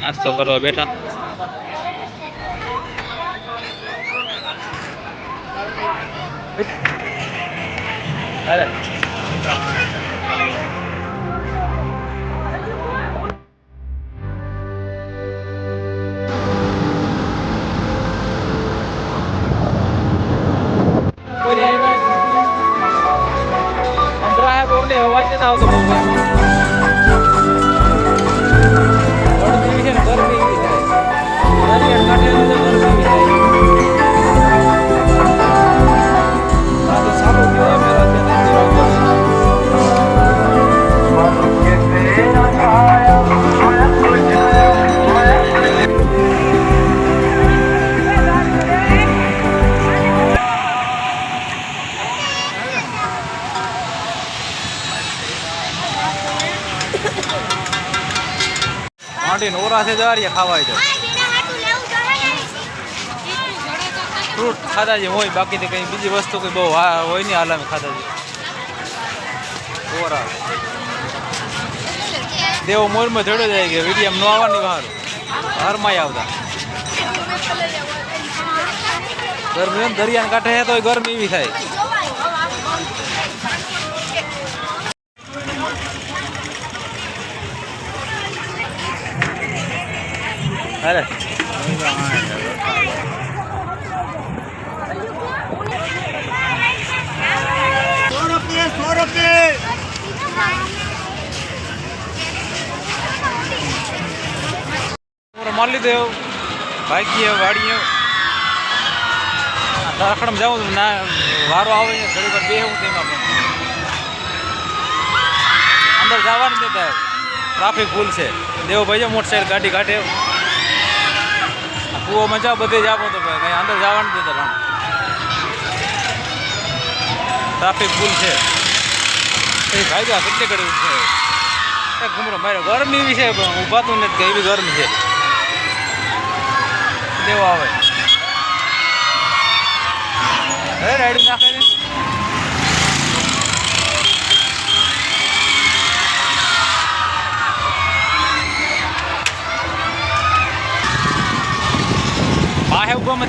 નાસ્તો કરવા બેઠા. અરે. ને અવાજ નથી આવતો બહુ ગરમી છે ને ગરમી એવી થાય દરિયા કાંઠે ઓરાસે જવારીએ ખાવાય તો. ફ્રૂટ ખાધા જે હોય બાકી તો કંઈ બીજી વસ્તુ કંઈ બહુ હોય નહીં હાલ અમે ખાધા જે ઓરા દેવો મોરમાં ચડ્યો જાય કે વિડીયમ નો આવવાની બહાર. હારમાંય આવતા. ગરમી દરિયાને કાંઠે હે તો ગરમી એવી થાય. અરે પૂરો માર લીધો એવું ભાગીએ વાડીએ રખડમ જાઉં તો ના વારો આવે ને ઘડી વાર બેહું તેમાં પણ અંદર જવા નથી દેતા ટ્રાફિક ફૂલ છે દેવો ભાઈ મોટરસાઇકલ ગાડી કાઢે આ મજા બધે બધે આપો તો ભાઈ, કંઈ અંદર જવા નથી દેતા ટ્રાફિક ફૂલ છે. એ ભાઈ આ કેટલી કડવું છે. ઘૂમરો મારે ગરમી એવી છે ઊભાતું નથી. કે એવી ગરમી છે. દેવો આવે. રાઈડ નાખે?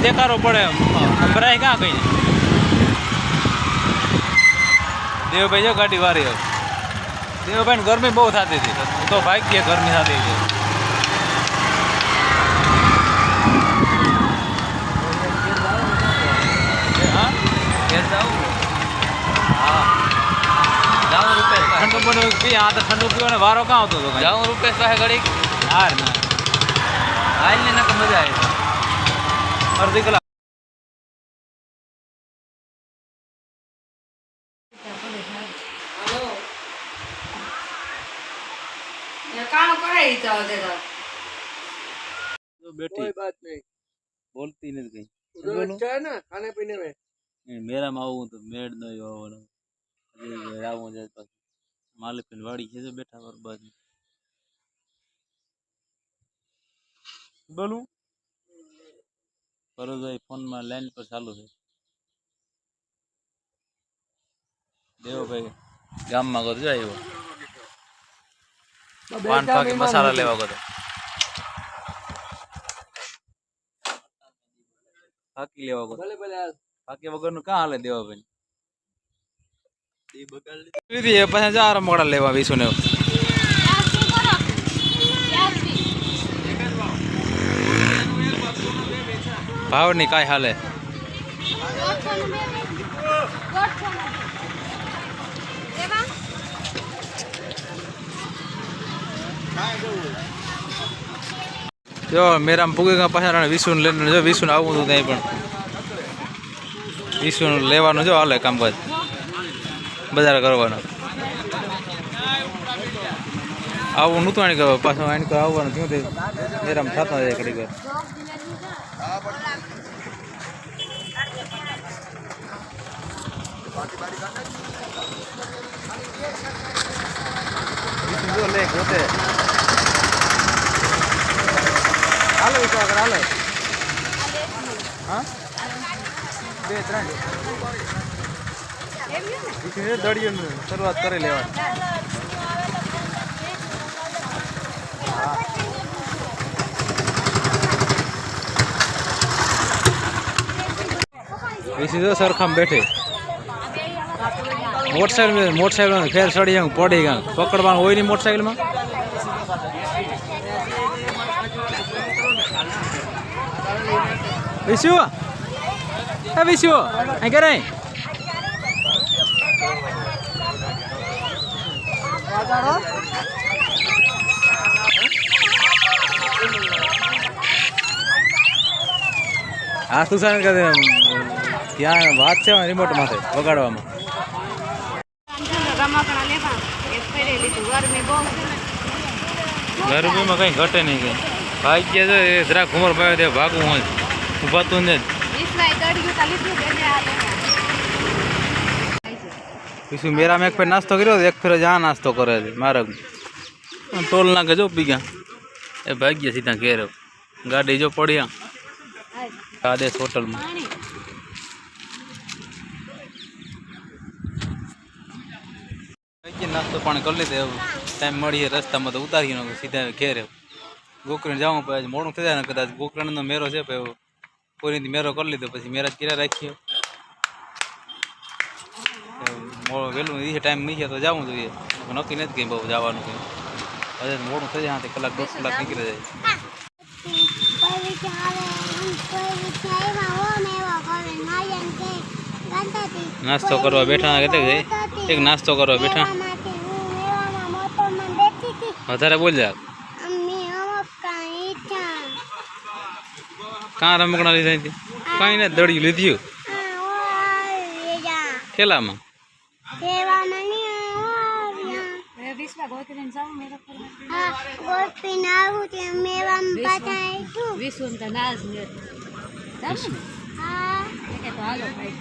દેખાડો પડે અંભરાય ક્યાં કઈ? દેવભાઈ જો ગાડી વારી હવે દેવભાઈ ગરમી બહુ થતી હતી. તો ભાઈ કે ગરમી થતી હતી? ઠંડુ બધું પી આ તો ઠંડુ પીવાનો વારો કાં આવતો હતો? જાઉં રૂપેશ પાસે ઘડીક. હાર ના. હાલ ને મજા આવી. અડધી કલાક. બેઠી. બાત નહીં. બોલતી નથી કઈ. ના ખાને પીને મેં વાડી છે બેઠા બરબાદ. બોલું? ફરોજભાઈ ફોનમાં લાઈન પર ચાલુ છે. દેવભાઈ ગામમાં ગયો જાય એવો. પાન પાકી મસાલા લેવા ગયો. ફાકી લેવા ગયો ફાકી વગરનું કાં હાલે દેવાભાઈ પછી ચાર મોડા લેવા વીસું ને. ભાવની કાંઈ હાલે? જો, મેરામ પૂગે ગયા પાછા વિસુને લઈને જો, વિસુને આવું હતું ત્યાં પણ. વિસુનું લેવાનું જો હાલે કામકાજ. બજાર કરવાનો. આવું નહોતું આણી પાછું આણી આવવાનું. થયું મેરામ થતા જાય ઘડી વાર. ગોતે હાલો વિચાર કર હાલો હા બે ત્રણ દળિયું શરૂઆત કરી લેવાની તો સરખામ બેઠે મોટરસાઇકલ મોટરસાઇકલ ફેર ચડી જાય પડી ગયા. પકડવાનું હોય નહીં મોટરસાઇકલમાં? વિશુ હા વિશુ અહીં કરે હા તું કહે ત્યાં વાત છે રિમોટ માથે, વગાડવામાં. રમકડા લેવા એક ફેરે લીધું ગરમી બહુ છે ને ગરમીમાં કંઈ ઘટે નહીં કંઈ ભાગ્ય છે એ જરાક ઘુમર પાવે તે ભાગવું હોય. ઊભાતું ને. વિશ્વાય દળ્યું તા લીધું જ એને આ લેવા. પછી મેરામાં એક ફેર નાસ્તો કર્યો તો એક ફેર જ આ નાસ્તો કરે છે મારે. ટોલ નાખે જો પી ગયા. એ ભાગ્ય સીધા ઘેર. ગાડી જો પડ્યા આદેશ હોટલમાં. નાસ્તો પાણી કરી લીધે. ટાઈમ મળીએ રસ્તામાં તો ઉતારી નાખો સીધા ઘેરે. ગોકરણ જવું પછી મોડું થઈ જાય કદાચ ગોકરણનો મેરો છે પછી કોઈની મેરો કરી લીધો, પછી મેરા જ કર્યા રાખીએ. વહેલું એ ટાઈમ નહીં તો જવું જોઈએ. નક્કી નથી કંઈ બહુ જવાનું કંઈ. હવે મોડું થઈ જાય કલાક દોઢ કલાક નીકળી જાય. નાસ્તો કરવા બેઠા એક નાસ્તો કરવા બેઠા માટે હું મેવામાં મોટરમાં બેઠી હતી વધારે બોલ ઈચ્છા કાં રમકડા લીધા હતી કાંઈ ને દળિયું લીધું? આ ઓ આવ્યા. ખેલામાં વિશ્વા નાજ ને? હા. તો હાલો ભાઈ.